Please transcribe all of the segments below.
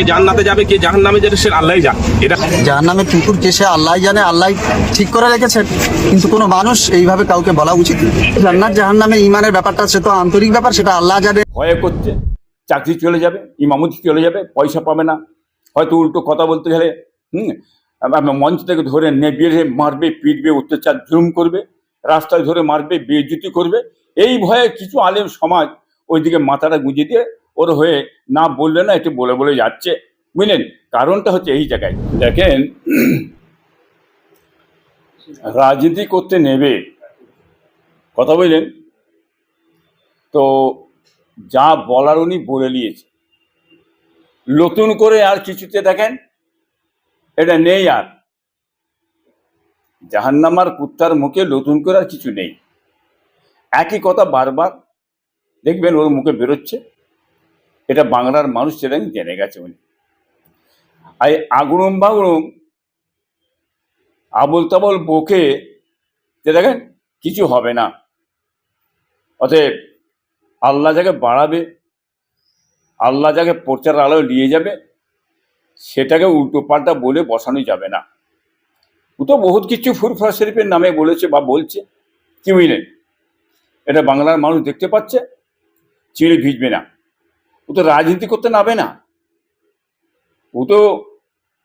কে জান্নাতে যাবে কে জাহান্নামে যাবে সে আল্লাহ জান। এটা যার নামে কুকুর কেসে আল্লাহ জানে আল্লাহ ঠিক করে রেখেছেন কিন্তু কোনো মানুষ এইভাবে কাউকে বলা উচিত না। জান্নাত জাহান নামে ইমানের ব্যাপারটা সে তো আন্তরিক ব্যাপার সেটা আল্লাহ জানে। ভয়ে করছে চাকরি চলে যাবে ইমামতি চলে যাবে পয়সা পাবে না। হয়তো উল্টো কথা বলতে গেলে হুম মঞ্চ থেকে ধরে নেবিয়ে মারবে পিটবে অত্যাচার জুম করবে রাস্তায় ধরে মারবে বেজ্জুতি করবে। এই ভয়ে কিছু আলেম সমাজ ওইদিকে মাথাটা গুঁজে দিয়ে ওর হয়ে না বললে না একটু বলে বলে যাচ্ছে। বুঝলেন? কারণটা হচ্ছে এই জায়গায়। দেখেন, রাজনীতি করতে নেবে। কথা বললেন তো যা বলার উনি বলে নিয়েছে। নতুন করে আর কিছুতে দেখেন, এটা নেই আর। জাহান্নামার কুত্তার মুখে নতুন করে আর কিছু নেই। একই কথা বারবার। দেখবেন ওর মুখে বেরোচ্ছে। এটা বাংলার মানুষ সেটা জেনে গেছে উনি। আর আগুনম বাগুনম, আবল তাবল বকে যে দেখেন কিছু হবে না। অতএব আল্লাহ যাকে বাড়াবে, আল্লাহ যাকে প্রচার আলোয় নিয়ে যাবে, সেটাকে উল্টো পাল্টা বলে বসানো যাবে না। ও তো বহুত কিছু ফুরফুরা শরীফের নামে বলেছে বা বলছে, কি বুঝলেন? এটা বাংলার মানুষ দেখতে পাচ্ছে, চিড়ে ভিজবে না। ও তো রাজনীতি করতে নাবে না। ও তো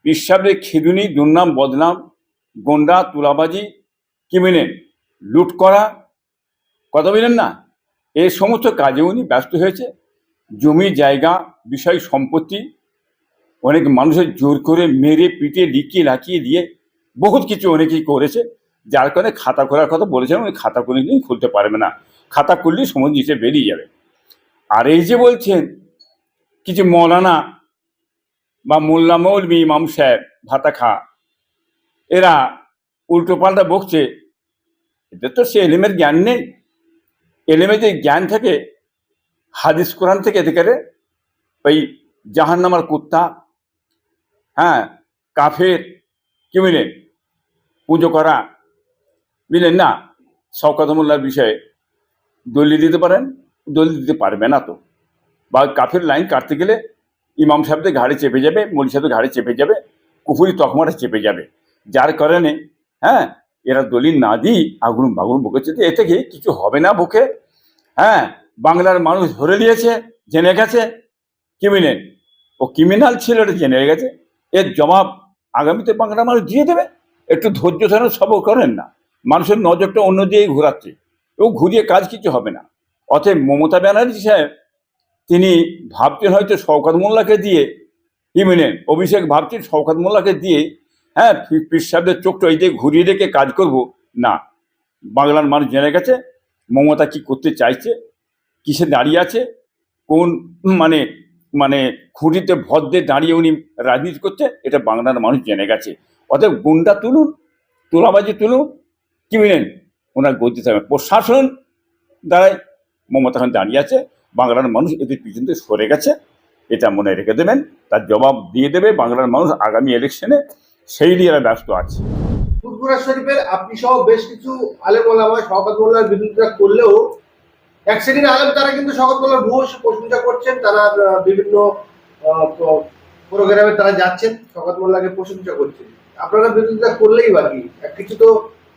বিশ্বাবে খেদুনি, দুর্নাম, বদনাম, গন্ডা, তুলাবাজি কি বুঝলেন লুট করা, কথা বললেন না? এই সমস্ত কাজে উনি ব্যস্ত হয়েছে। জমি, জায়গা, বিষয়, সম্পত্তি, অনেক মানুষের জোর করে মেরে, পিটে, লিখিয়ে লাকিয়ে দিয়ে বহুত কিছু অনেকেই করেছে। যার কারণে খাতা খোলার কথা বলেছেন, উনি খাতা কোনো দিন খুলতে পারবে না। খাতা খুললেই সমুদ্র নিচে বেরিয়ে যাবে। আর এই যে বলছেন কিছু মৌলানা বা মোল্লা মৌলবি ইমাম সাহেব, ভাতা খা। এরা উল্টো পাল্টা বকছে। এদের তো সে এলিমের জ্ঞান নেই। এলেমে যে জ্ঞান থাকে, হাদিস কোরআন থেকে এতে করে ওই জাহান্নামার কুত্তা হ্যাঁ কাফের, কি বুঝলেন পুজো করা বুঝলেন না? শওকাতমুল্লার বিষয়ে দলিল দিতে পারেন? দলিল দিতে পারবে না তো। বা কাফের লাইন কাটতে গেলে ইমাম সাহেবদের ঘাড়ে চেপে যাবে, মলি সাহেবদের ঘাড়ে চেপে যাবে, কুফুরি তকমাটা চেপে যাবে। যার কারণে হ্যাঁ এরা দলিল না দিই আগুন বাগুন বকেছে। যে এ থেকে কিছু হবে না বুকে। হ্যাঁ বাংলার মানুষ ধরে নিয়েছে, জেনে গেছে ক্রিমিনাল ও ক্রিমিনাল ছিল এটা জেনে গেছে। এর জবাব আগামীতে বাংলার মানুষ দিয়ে দেবে। একটু ধৈর্য ধরে সব করেন না। মানুষের নজরটা অন্য দিকেই ঘোরাচ্ছে। ও ঘুরিয়ে কাজ কিছু হবে না। অতএব মমতা ব্যানার্জি সাহেব তিনি ভাবছেন হয়তো শওকাত মোল্লাকে দিয়ে ইমিনেন অভিষেক ভাবছেন শওকাত মোল্লাকে দিয়ে হ্যাঁ পীর সাহেবদের চোখটা এই দিয়ে ঘুরিয়ে রেখে কাজ করব। না, বাংলার মানুষ জেনে গেছে মমতা কি করতে চাইছে, কিসে দাঁড়িয়ে আছে, কোন মানে মানে খুঁটিতে ভর দিয়ে দাঁড়িয়ে উনি রাজনীতি করছে, এটা বাংলার মানুষ জেনে গেছে। অতএব গুন্ডা তুলুন, তোলাবাজি তুলুন, কি বুঝলেন ওনার গতি থাকবে। প্রশাসন দ্বারাই মমতা এখন দাঁড়িয়ে আছে। বাংলার মানুষ এদের পিছন থেকে সরে গেছে এটা মনে রেখে দেবেন। তার জবাব দিয়ে দেবে বাংলার মানুষ আগামী ইলেকশনে সেই নিয়ে এরা ব্যস্ত আছে। ফুরফুরা শরীফের আপনি সহ বেশ কিছু আলেম ওলামা শওকত মোল্লার বিরোধিতা করলেও এক শ্রেণির আলেম তারা কিন্তু শওকত মোল্লার ভূয়সী প্রশংসা করছেন তারা বিভিন্ন প্রোগ্রামে তারা যাচ্ছেন শওকত মোল্লাকে প্রশংসা করছেন। আপনারা বিরোধিতা করলেই বাকি কিছু তো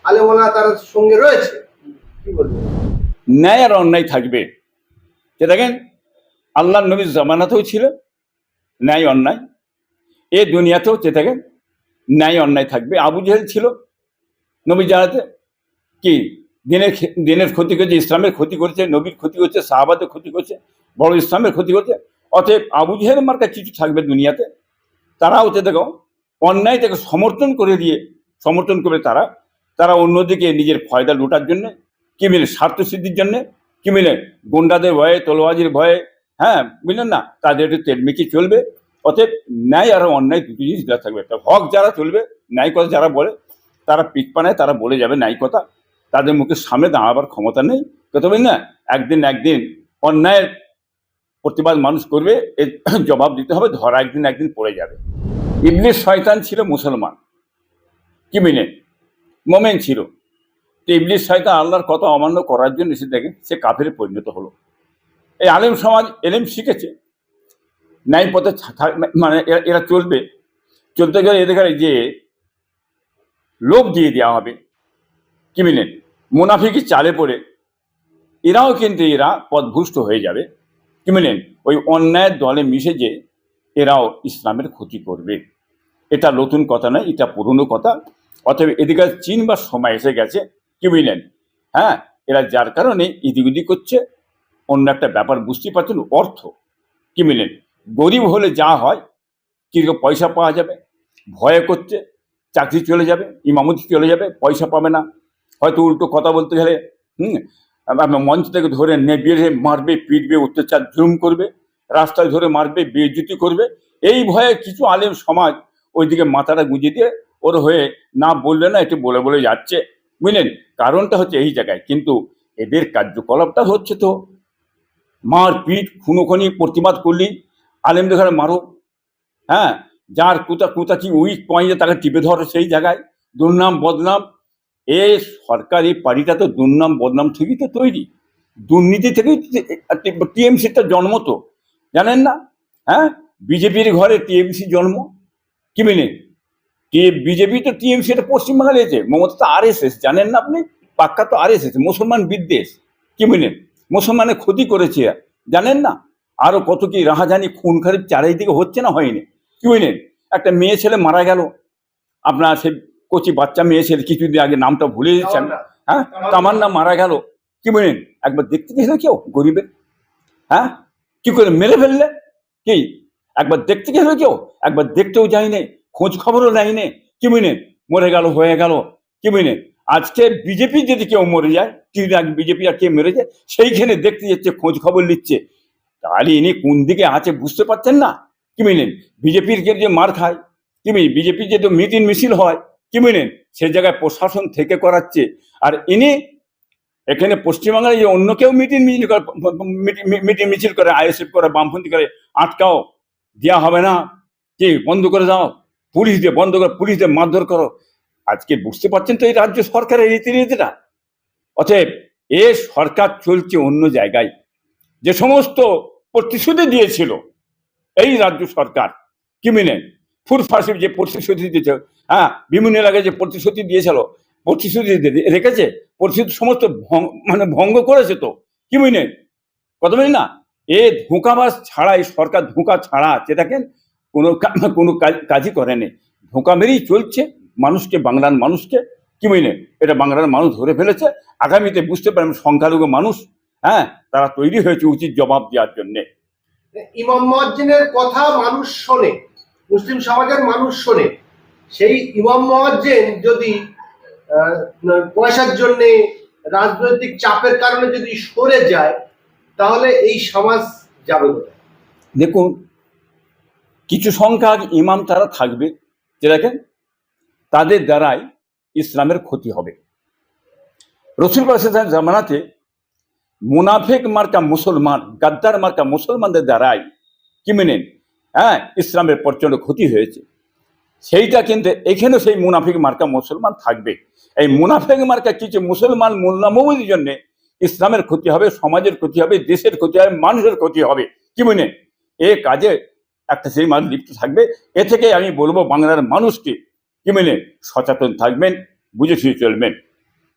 আলেম ওলামা তার সঙ্গে রয়েছে কি বলবেন? ন্যায় আর অন্যায় থাকবে। যে দেখেন আল্লাহ নবীর জামানাতেও ছিল, ন্যায় অন্যায়। এ দুনিয়াতেও যে দেখেন, ন্যায় অন্যায় থাকবে। আবু জেহেল ছিল নবী জানাতে কি? দিনের দিনের ক্ষতি করছে, ইসলামের ক্ষতি করছে, নবীর ক্ষতি করছে, সাহাবাদের ক্ষতি করছে, বড় ইসলামের ক্ষতি করছে। অতএব আবু জেহেল মার্কা কিছু থাকবে দুনিয়াতে। তারা হতে দেখো, অন্যায় থেকে সমর্থন করে দিয়ে, সমর্থন করে তারা। তারা অন্যদিকে নিজের ফয়দা লুটার জন্যে কি মিলে স্বার্থ সিদ্ধির জন্য কি মিলে গুন্ডাদের ভয়ে তলোয়াজির ভয়ে হ্যাঁ বুঝলেন না? তাদের একটু তেলমেকি চলবে? অতএব ন্যায় আর অন্যায় দুটো জিনিস দেওয়া থাকবে। তা হক যারা চলবে ন্যায় কথা যারা বলে, তারা পিঠ পানায় তারা বলে যাবে ন্যায় কথা। তাদের মুখে সামনে দাঁড়াবার ক্ষমতা নেই। কথা বলি না, একদিন একদিন অন্যায়ের প্রতিবাদ মানুষ করবে এর জবাব দিতে হবে, ধরা একদিন একদিন পড়ে যাবে। ইবলিশ শয়তান ছিল মুসলমান। কি মিলে মোমেন ছিল। তো ইবলিশ শয়তান আল্লাহর কথা অমান্য করার জন্য এসে দেখে সে কাফেরে পরিণত হলো। এই আলেম সমাজ এলেম শিখেছে। ন্যায় পথে মানে এরা- চলবে। চলতে গেলে এদের যে লোভ দিয়ে দেওয়া হবে। কি মিলেন মুনাফিকি চালে পড়ে। এরাও কিন্তু এরা পদভুষ্ট হয়ে যাবে। কি মিলেন ওই অন্যায়ের দলে মিশে যে এরাও ইসলামের ক্ষতি করবে। এটা নতুন কথা নয়, এটা পুরনো কথা। অতএব এদিকে চিনবার সময় এসে গেছে। কি বুঝলেন হ্যাঁ এরা যার কারণে ইদিক উদিক করছে। অন্য একটা ব্যাপার বুঝতে পারছেন, অর্থ। কি মিলেন গরিব হলে যা হয়, কীরকম পয়সা পাওয়া যাবে, ভয়ে করছে, চাকরি চলে যাবে, ইমামতি চলে যাবে, পয়সা পাবে না। হয়তো উল্টো কথা বলতে গেলে, হুম মঞ্চ থেকে ধরে নেবে মারবে, পিটবে, অত্যাচার জুম করবে, রাস্তায় ধরে মারবে বেজ্জুতি করবে। এই ভয়ে কিছু আলেম সমাজ ওইদিকে মাথাটা গুঁজে দিয়ে ওর হয়ে না বললে না, একটু বলে বলে যাচ্ছে। বুঝলেন? কারণটা হচ্ছে এই জায়গায়। কিন্তু এদের কার্যকলাপটা হচ্ছে তো, মার পিট খুনোখনি প্রতিবাদ করলি আলেমদের ঘরে মারো হ্যাঁ? যার কুতা কুতা কি উইক পয়েন্টে তাকে টিপে ধরো সেই জায়গায়, দুর্নাম, বদনাম। এ সরকারি পার্টিটা তো দুর্নাম, বদনাম থেকেই তো তৈরি। দুর্নীতি থেকেই টিএমসিটা জন্ম তো। জানেন না? হ্যাঁ? বিজেপির ঘরে টিএমসি জন্ম? কি মেনে বিজেপি তো টিএমসি এটা পশ্চিমবাংলায় এসেছে মমতা তো আর এস এস জানেন না আপনি? পাক্কা তো আর এস এস মুসলমান বিদ্বেষ। কি মেনে মুসলমানের ক্ষতি করেছে। জানেন না? আরও কত কি রাহাজানি খুন খারিপ চারিদিকে হচ্ছে না হয়নি। কি বুঝলেন একটা মেয়ে ছেলে মারা গেল। আপনার সে কচি বাচ্চা মেয়ে ছেলে কিছুদিন আগে নামটা ভুলে যাচ্ছেন হ্যাঁ? তামান্না। মারা গেল। কি বলেন একবার দেখতে গেছিল কেউ গরিবের। হ্যাঁ? কি করে মেরে ফেললে? কি? একবার দেখতে গেছিল কেউ একবার দেখতেও যায়নি। খোঁজ খবরও নেয়নি। কি বুঝলেন মরে গেল, হয়ে গেল। কি বুঝলেন আজকে বিজেপি যদি কেউ মরে যায় কিছুদিন আগে বিজেপি আর কে মরে যায়, সেইখানে দেখতে যাচ্ছে, খোঁজ খবর নিচ্ছে। তাহলে ইনি কোন দিকে আছে বুঝতে পারছেন না? কি বুঝলেন বিজেপির যে মার খায়? কি বুঝলেন বিজেপির যে মিটিং মিছিল হয়, কি বুঝলেন সে জায়গায় প্রশাসন থেকে করাচ্ছে। আর ইনি এখানে পশ্চিমবাংলায় যে অন্য কেউ মিটিং মিছিল করে, মিটিং মিছিল করে, আইএসএফ করে, বামপন্থী করে, আটকাও। দেওয়া হবে না। কি বন্ধ করে দাও। পুলিশ দিয়ে বন্ধ করে, পুলিশ দিয়ে মারধর করো। আজকে বুঝতে পারছেন তো এই রাজ্য সরকারের রীতিনীতিটা? অতএব এ সরকার চলছে অন্য জায়গায়। যে সমস্ত প্রতিশ্রুতি দিয়েছিল, এই রাজ্য সরকার কি মেনে? ফুরফাসির যে প্রতিশ্রুতি দিয়েছে হ্যাঁ বিভিন্ন এলাকায় যে প্রতিশ্রুতি দিয়েছিল, প্রতিশ্রুতি রেখেছে, প্রতিশ্রুতি সমস্ত মানে ভঙ্গ করেছে তো, কি বুঝলেন কত বলি না? এ ধোঁকাবাস ছাড়া, এই সরকার ধোঁকা ছাড়া যেটাকে কোনো কোনো কাজ- কাজই করেনি ধোঁকা মেরেই চলছে মানুষকে বাংলার মানুষকে কি বুঝলেন এটা বাংলার মানুষ ধরে ফেলেছে। আগামীতে বুঝতে পারবেন সংখ্যালঘু মানুষ হ্যাঁ তারা তৈরি হয়েছে উচিত জবাব দেওয়ার জন্যে। ইমাম মুয়াজ্জিনের কথা মানুষ শোনে মুসলিম সমাজের মানুষ শোনে। সেই ইমাম মুয়াজ্জিন যদি আহ, পয়সার জন্য রাজনৈতিক চাপের কারণে যদি সরে যায় তাহলে এই সমাজ যাবে কোথায়? দেখুন কিছু সংখ্যক ইমাম তারা থাকবে যে দেখেন, তাদের দ্বারাই ইসলামের ক্ষতি হবে। রসুল জামানাতে মুনাফেক মার্কা মুসলমান, গাদ্দার মার্কা মুসলমানদের দ্বারাই কি মেনেন হ্যাঁ ইসলামের প্রচণ্ড ক্ষতি হয়েছে। সেইটা কিন্তু এখানেও সেই মুনাফিক মার্কা মুসলমান থাকবে। এই মুনাফেক মার্কা কিছু মুসলমান মোল্লামবির জন্য ইসলামের ক্ষতি হবে, সমাজের ক্ষতি হবে, দেশের ক্ষতি হবে, মানুষের ক্ষতি হবে। কি মনে এ কাজে একটা মানুষ লিপ্ত থাকবে। এ থেকে আমি বলব বাংলার মানুষকে কি মেনে সচেতন থাকবেন, বুঝে শুয়ে চলবেন।